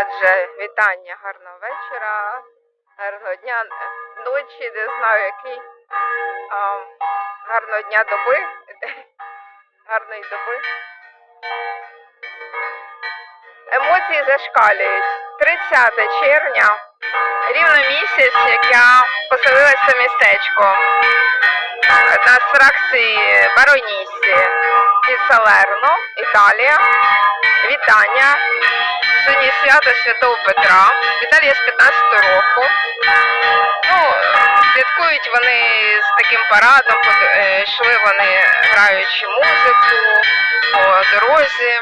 Отже, вітання, гарного вечора, гарного дня, ночі, не знаю який. А, гарного дня доби, гарної доби. Емоції зашкалюють. 30 червня, рівно місяць, як я поселилася в містечко. Одна з фракцій Баронісі із Салерно, Італія. Вітання. Сьогодні свято Святого Петра. Віталія з 15 року. Ну, святкують вони з таким парадом, е, йшли вони граючи музику по дорозі.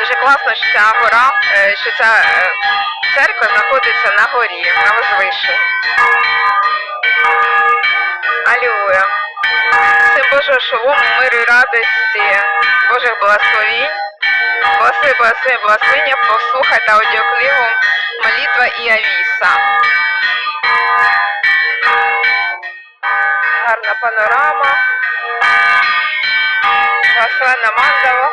Дуже класно, що ця гора, е, що ця е, церква знаходиться на горі, на возвишенні. Алілуя. Всім Божого шолому, миру і радості, Божих благословінь. Благослови, благослови, благословення, послухайте аудіокнигу Молитва і Авіса. Гарна панорама. Благословенна мандала.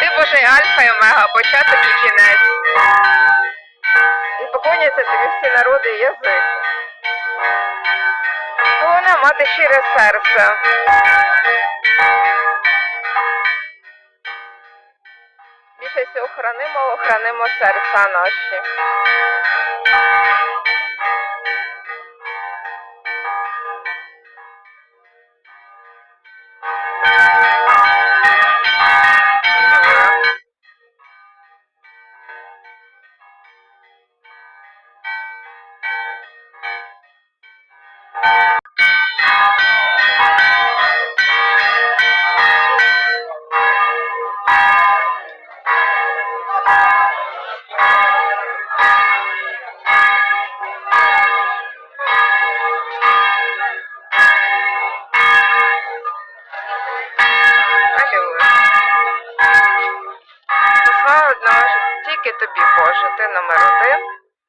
Ти Божий Альфа і Омега, початок і кінець. І поклоняться тобі всі народи і язики. Головне мати щире серце. Хранимо серця наші. Тільки тобі, Боже, ти номер один.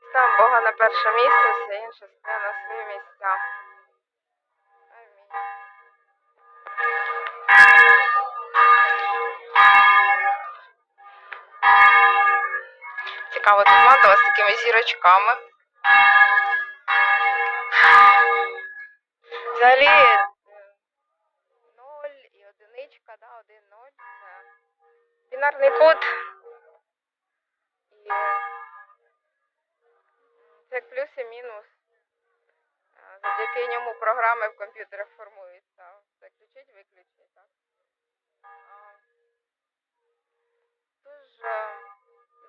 Став Бога на перше місце, все інше стає на свої місця. Цікаво, тут мандала з такими зірочками. Взагалі, е, ноль і одиничка, да, один ноль. Це бінарний код. Е, це плюс і мінус. Е, Завдяки ньому програми в комп'ютерах формуються. Це включить, виключить, так. Тож е,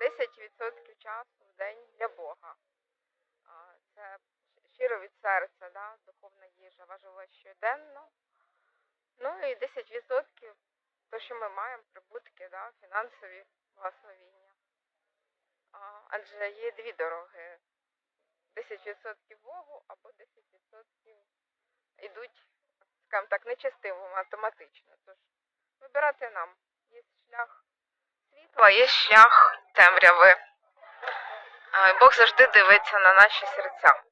10% часу в день для Бога. Це щиро від серця, да? духовна їжа важлива щоденно. Ну і 10% то, що ми маємо, прибутки, да? фінансові благословіння. Адже є дві дороги. 10% Богу або 10% йдуть, скажімо так, нечестивому, автоматично. Тож вибирати нам. Є шлях світла, є шлях темряви. Бог завжди дивиться на наші серця.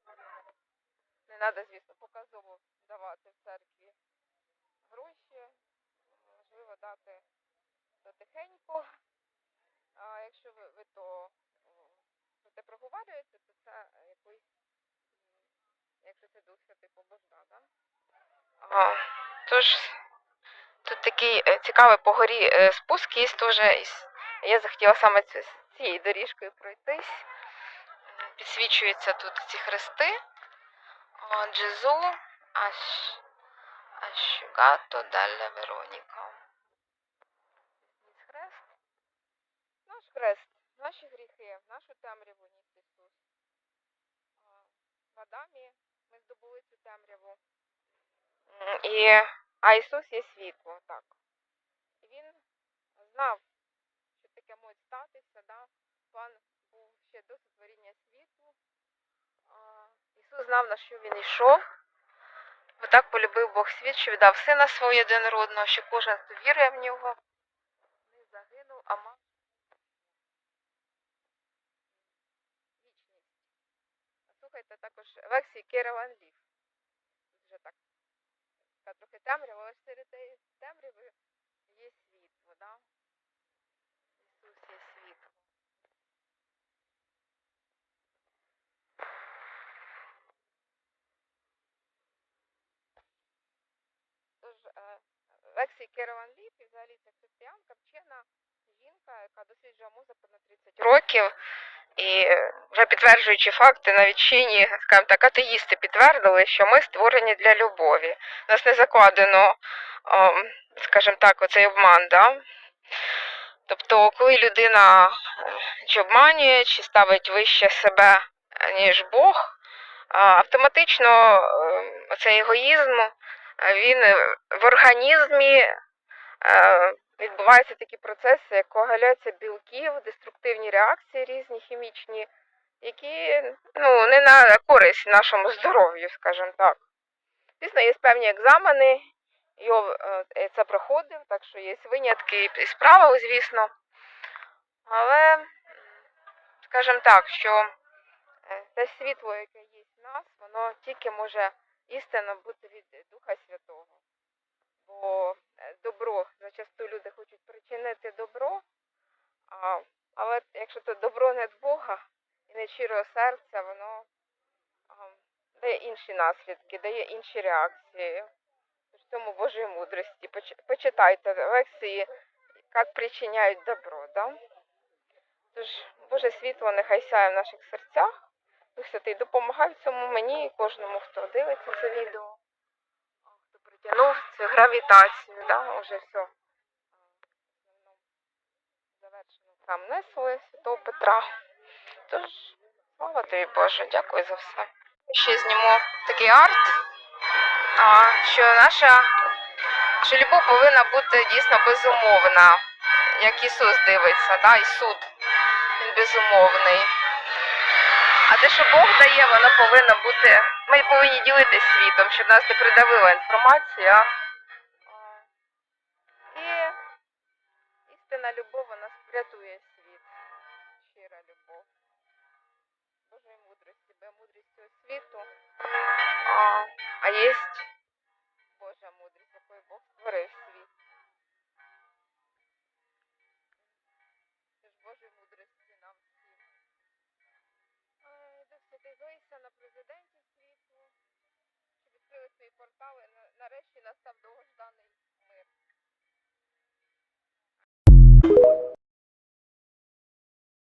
Не треба, звісно, показово давати в церкві гроші. Можливо, дати потихеньку. А якщо ви, ви то м, будете проговорюєте, то це е, якийсь, якщо це Дух Святий побожда, да? А, тож, тут такий е, цікавий по горі е, спуск є теж. Я захотіла саме цією доріжкою пройтись. Підсвічуються тут ці хрести. Джезу, аж Veronica. Ніс хрест. Наш хрест, наші гріхи, в нашу темряву ніс Ісус. В Адамі ми здобули цю темряву. І, а Ісус є світло, так. І Він знав, що таке може статися, да? план був ще до сотворіння світу. Ісус знав, на що він йшов. Бо так полюбив Бог світ, що віддав сина свого єдинородного, що кожен, хто вірує в нього, не загинув, а мав слухайте також лекції Кераван Лів. Вже так, така трохи темрява, але серед цієї темряви є світло, да? Ісус є світло. Тож, е, лекції Кераван Ліп і взагалі це християнка, вчена жінка, яка досліджує музику на 30 років. І е, вже підтверджуючи факти, навіть чині, скажімо так, атеїсти підтвердили, що ми створені для любові. У нас не закладено, ем, скажімо так, оцей обман. Да? Тобто, коли людина е, чи обманює, чи ставить вище себе, е, ніж Бог, автоматично е, оцей егоїзм, е, він е, в організмі е, відбуваються такі процеси, як коагуляція білків, деструктивні реакції різні хімічні, які ну, не на користь нашому здоров'ю, скажімо так. Звісно, є певні екзамени, Йов е, це проходив, так що є винятки із правил, звісно. Але, скажімо так, що е, те світло, яке є в нас, воно тільки може істинно бути від Духа Святого. Бо е, добро, зачасту люди хочуть причинити добро, а, але якщо це добро не від Бога і не щирого серця, воно а, дає інші наслідки, дає інші реакції. В цьому Божої мудрості. Поч- Почитайте лекції, як причиняють добро. Да? Тож Боже світло нехай сяє в наших серцях. Дух Святий допомагай в цьому мені і кожному, хто дивиться це відео, притягнув цю гравітацію, да? уже все. Завершено там несли Святого Петра. Тож, слава тобі Боже, дякую за все. Ще зніму такий арт, а, що наша що любов повинна бути дійсно безумовна, як Ісус дивиться, да? і суд він безумовний. Те, що Бог дає, воно повинно бути. Ми повинні ділитися світом, щоб нас не придавила інформація. І істина любов вона врятує світ. Щира любов. Божої мудрості, бо мудрість цього світу. А є Святий на президенті світу, щоб відкрили свої портали. На- Нарешті настав довгожданий